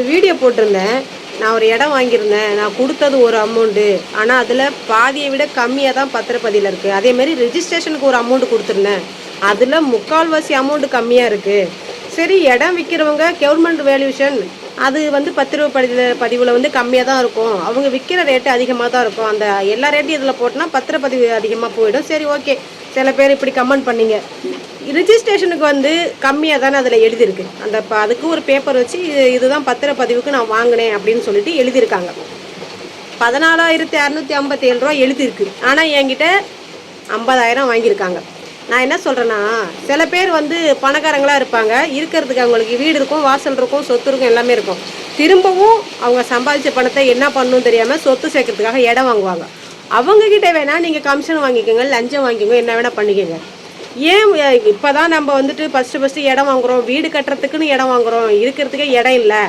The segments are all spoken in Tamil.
ஒரு வீடியோ போட்டிருந்தேன். நான் ஒரு இடம் வாங்கியிருந்தேன். நான் கொடுத்தது ஒரு அமௌண்ட்டு ஆனால் அதில் பாதியை விட கம்மியாக தான் பத்திரப்பதியில் இருக்குது அதேமாரி ரிஜிஸ்ட்ரேஷனுக்கு ஒரு அமௌண்ட் கொடுத்துருந்தேன். அதில் முக்கால்வாசி அமௌண்ட்டு கம்மியாக இருக்குது சரி இடம் விற்கிறவங்க கவர்மெண்ட் வேல்யூஷன் அது வந்து பத்திரவு பதிவு பதிவில் வந்து கம்மியாக தான் இருக்கும். அவங்க விற்கிற ரேட்டு அதிகமாக தான் இருக்கும். அந்த எல்லா ரேட்டையும் இதில் போட்டோன்னா பத்திரப்பதிவு அதிகமாக போயிடும். சரி ஓகே சில பேர் இப்படி கமெண்ட் பண்ணீங்க. ரிஜிஸ்ட்ரேஷனுக்கு வந்து கம்மியாக தானே அதில் எழுதியிருக்கு. அந்த அதுக்கு ஒரு பேப்பர் வச்சு இது இதுதான் பத்திரப்பதிவுக்கு நான் வாங்கினேன் அப்படின்னு சொல்லிட்டு எழுதியிருக்காங்க. பதினாலாயிரத்தி அறநூற்றி ஐம்பத்தி ஏழு ரூபா எழுதியிருக்கு. ஆனால் என்கிட்ட ஐம்பதாயிரம் வாங்கியிருக்காங்க. நான் என்ன சொல்கிறேன்னா சில பேர் வந்து பணக்காரங்களாக இருப்பாங்க. இருக்கிறதுக்கு அவங்களுக்கு வீடு இருக்கும் வாசல் இருக்கும் சொத்து இருக்கும் எல்லாமே இருக்கும். திரும்பவும் அவங்க சம்பாதிச்ச பணத்தை என்ன பண்ணணும் தெரியாமல் சொத்து சேர்க்கறதுக்காக இடம் வாங்குவாங்க. அவங்க வேணால் நீங்கள் கமிஷன் வாங்கிக்கோங்க லஞ்சம் வாங்கிக்கோங்க என்ன வேணால் பண்ணிக்கோங்க. ஏன் இப்போ தான் நம்ம வந்துட்டு ஃபஸ்ட்டு ஃபஸ்ட்டு இடம் வாங்குறோம் வீடு கட்டுறதுக்குன்னு இடம் வாங்குறோம் இருக்கிறதுக்கே இடம் இல்லை.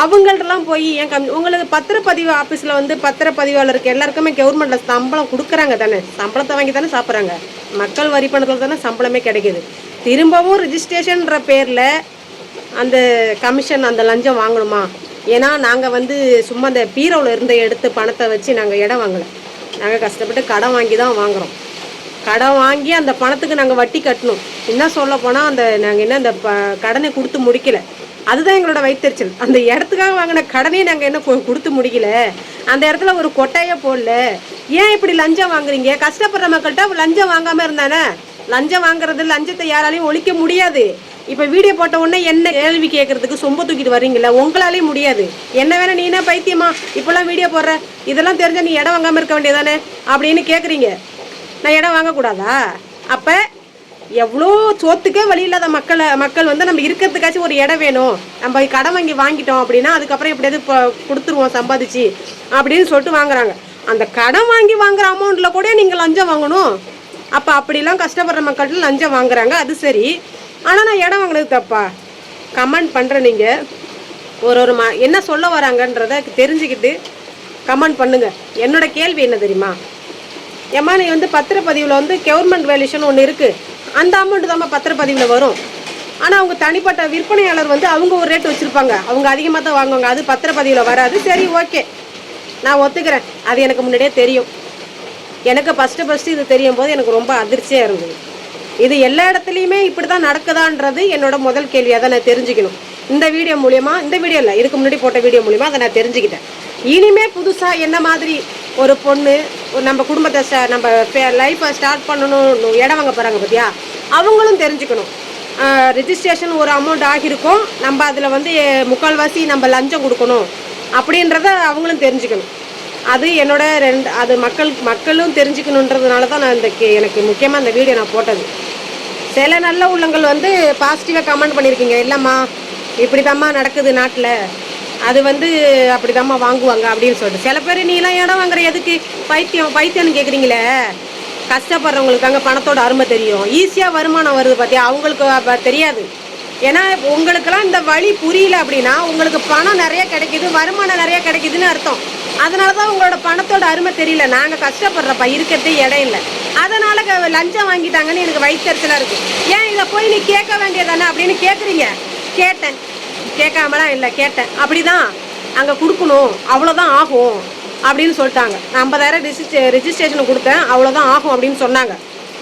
அவங்கள்ட்டலாம் போய் ஏன் கம் உங்களுக்கு பத்திரப்பதிவு ஆஃபீஸில் வந்து பத்திரப்பதிவாளருக்கு எல்லாருக்குமே கவர்மெண்ட்டில் சம்பளம் கொடுக்குறாங்க தானே. சம்பளத்தை வாங்கி தானே சாப்பிட்றாங்க. மக்கள் வரி பணத்தில் தானே சம்பளமே கிடைக்குது. திரும்பவும் ரிஜிஸ்ட்ரேஷன்ற பேரில் அந்த கமிஷன் அந்த லஞ்சம் வாங்கணுமா? ஏன்னா நாங்கள் வந்து சும்மா அந்த பீரோவில் இருந்த எடுத்து பணத்தை வச்சு நாங்கள் இடம் வாங்கலை. நாங்கள் கஷ்டப்பட்டு கடன் வாங்கி தான் வாங்குகிறோம் கடன் வாங்கி அந்த பணத்துக்கு நாங்கள் வட்டி கட்டணும். என்ன சொல்ல போனால் அந்த நாங்கள் என்ன அந்த ப கடனை கொடுத்து முடிக்கல. அதுதான் எங்களோட வைத்தறிச்சல். அந்த இடத்துக்காக வாங்கின கடனே நாங்கள் என்ன கொடுத்து முடிக்கல. அந்த இடத்துல ஒரு கொட்டையை போடல. ஏன் இப்படி லஞ்சம் வாங்குறீங்க? கஷ்டப்படுற மக்கள்கிட்ட லஞ்சம் வாங்காமல் இருந்தானே? லஞ்சம் வாங்குறது லஞ்சத்தை யாராலையும் ஒழிக்க முடியாது. இப்போ வீடியோ போட்ட உடனே என்ன கேள்வி கேட்கறதுக்கு சொம்ப தூக்கிட்டு வரீங்களா உங்களாலேயும் முடியாது. என்ன வேணா நீ என்ன பைத்தியமா? இப்போல்லாம் வீடியோ போடுற இதெல்லாம் தெரிஞ்சால் நீ இடம் வாங்காமல் இருக்க வேண்டியதானே அப்படின்னு கேட்குறீங்க நான் இடம் வாங்கக்கூடாதா அப்போ எவ்வளோ சொத்துக்கே வழி இல்லாத மக்களை மக்கள் வந்து நம்ம இருக்கிறதுக்காச்சும் ஒரு இடம் வேணும். நம்ம கடன் வாங்கி வாங்கிட்டோம் அப்படின்னா அதுக்கப்புறம் எப்படியாவது இப்போ கொடுத்துருவோம் சம்பாதிச்சு அப்படின்னு சொல்லிட்டு வாங்குறாங்க. அந்த கடன் வாங்கி வாங்குற அமௌண்ட்டில் கூட நீங்கள் லஞ்சம் வாங்கணும். அப்போ அப்படிலாம் கஷ்டப்படுற மக்கள்கிட்ட லஞ்சம் வாங்குறாங்க. அது சரி. ஆனால் நான் இடம் வாங்கினது தப்பா? கமெண்ட் பண்ணுற நீங்கள் ஒரு ஒரு மா என்ன சொல்ல வராங்கன்றத தெரிஞ்சுக்கிட்டு கமெண்ட் பண்ணுங்க. என்னோட கேள்வி என்ன தெரியுமா? ஏம்மா நீ வந்து பத்திரப்பதிவில் வந்து கவர்மெண்ட் வேல்யூஷன் ஒன்று இருக்குது அந்த அமௌண்ட் தான்மா பத்திரப்பதிவில் வரும். ஆனால் அவங்க தனிப்பட்ட விற்பனையாளர் வந்து அவங்க ஒரு ரேட் வச்சுருப்பாங்க. அவங்க அதிகமாக தான் வாங்குவாங்க. அது பத்திரப்பதிவில் வராது. சரி ஓகே நான் ஒத்துக்கிறேன். அது எனக்கு முன்னாடியே தெரியும். எனக்கு ஃபஸ்ட்டு ஃபஸ்ட்டு இது தெரியும் போது எனக்கு ரொம்ப அதிர்ச்சியாக இருந்தது. இது எல்லா இடத்துலையுமே இப்படி தான் நடக்குதான்றது என்னோட முதல் கேள்வி அதை நான் தெரிஞ்சுக்கணும். இந்த வீடியோ மூலியமாக இந்த வீடியோ இல்லை இதுக்கு முன்னாடி போட்ட வீடியோ மூலியமாக அதை நான் தெரிஞ்சுக்கிட்டேன். இனிமே புதுசாக என்ன மாதிரி ஒரு பொண்ணு நம்ம குடும்பத்தை ஸ்ட- நம்ம லைஃப்பை ஸ்டார்ட் பண்ணணும் இடம் வாங்க போகிறாங்க பார்த்தியா அவங்களும் தெரிஞ்சுக்கணும். ரிஜிஸ்ட்ரேஷன் ஒரு அமௌண்ட் ஆகியிருக்கும். நம்ம அதில் வந்து முக்கால்வாசி நம்ம லஞ்சம் கொடுக்கணும். அப்படின்றத அவங்களும் தெரிஞ்சுக்கணும். அது என்னோட ரெண்டு அது மக்கள் மக்களும் தெரிஞ்சுக்கணுன்றதுனால தான் நான் இந்த கே- எனக்கு முக்கியமாக இந்த வீடியோ நான் போட்டது. சில நல்ல உள்ளங்கள் வந்து பாசிட்டிவாக கமெண்ட் பண்ணியிருக்கீங்க இல்லைம்மா இப்படி நடக்குது நாட்டில். அது வந்து அப்படிதாம்மா வாங்குவாங்க அப்படின்னு சொல்லிட்டு. சில பேர் நீலாம் இடம் வாங்குற எதுக்கு? பைத்தியம் பைத்தியம்னு கேட்குறீங்களே கஷ்டப்படுறவங்களுக்கு அங்கே பணத்தோட அருமை தெரியும். ஈஸியாக வருமானம் வருது பார்த்தியா அவங்களுக்கு தெரியாது. ஏன்னா உங்களுக்கெல்லாம் இந்த வழி புரியல அப்படின்னா உங்களுக்கு பணம் நிறைய கிடைக்குது வருமானம் நிறைய கிடைக்குதுன்னு அர்த்தம். அதனால தான் உங்களோட பணத்தோட அருமை தெரியல. நாங்கள் கஷ்டப்படுறப்ப இருக்கிறதே இடம் இல்லை. அதனால க- லஞ்சம் வாங்கிட்டாங்கன்னு எனக்கு வயிற்றுச்சலாக இருக்கு. ஏன் இதை போய் நீ கேட்க வேண்டியதானே அப்படின்னு கேட்குறீங்க கேட்டேன். கேட்காமலாம் இல்லை கேட்டேன். அப்படிதான். அங்கே கொடுக்கணும். அவ்வளோதான் ஆகும் அப்படின்னு சொல்லிட்டாங்க. நான் ஐம்பதாயிரம் ரிஜிஸ்ட் ரிஜிஸ்ட்ரேஷன் கொடுத்தேன். அவ்வளோதான் ஆகும் அப்படின்னு சொன்னாங்க.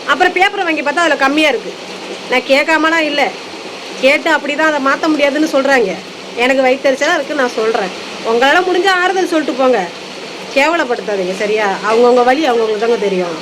அப்புறம் பேப்பரை வாங்கி பார்த்தா அதில் கம்மியாக இருக்குது நான் கேட்காமலாம் இல்லை. கேட்டு அப்படி தான் அதை மாற்ற முடியாதுன்னு சொல்கிறாங்க எனக்கு வயிற்றுச்சலாக இருக்குது நான் சொல்கிறேன் உங்களால் முடிஞ்ச ஆறுதல் சொல்லிட்டு போங்க. கேவலப்படுத்தாதீங்க சரியா? அவங்கவுங்க வழி அவங்கவுங்களுக்கு தாங்க தெரியும்.